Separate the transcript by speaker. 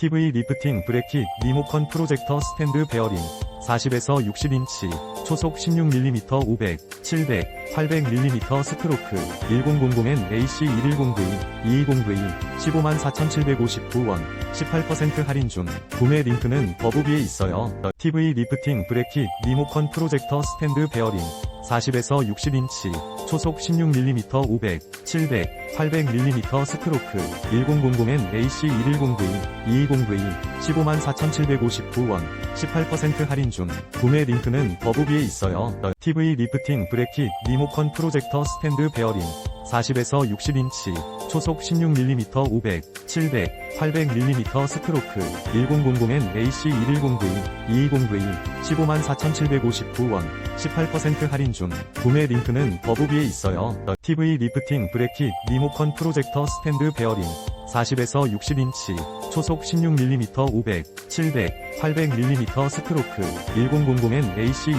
Speaker 1: TV 리프팅 브레킷 리모컨 프로젝터 스탠드 베어링 40에서 60인치 초속 16mm 500, 700, 800mm 스크로크 1000N AC110V, 220V 154,759원 18% 할인 중 구매 링크는 더보기에 있어요. TV 리프팅 브레킷 리모컨 프로젝터 스탠드 베어링 40에서 60인치 초속 16mm 500, 700, 800mm 스크로크 1000N AC110V, 220V 154,759원 18% 할인 중 구매 링크는 더보기에 있어요. TV 리프팅 브레킷 리모컨 프로젝터 스탠드 베어링 40에서 60인치 초속 16mm 500, 700, 800mm 스크로크 1000N AC110V, 220V 154,759원 18% 할인 중 구매 링크는 더보기에 있어요. TV 리프팅 브레킷 리모컨 프로젝터 스탠드 베어링 40에서 60인치 초속 16mm 500, 700, 800mm 스크로크 1000N AC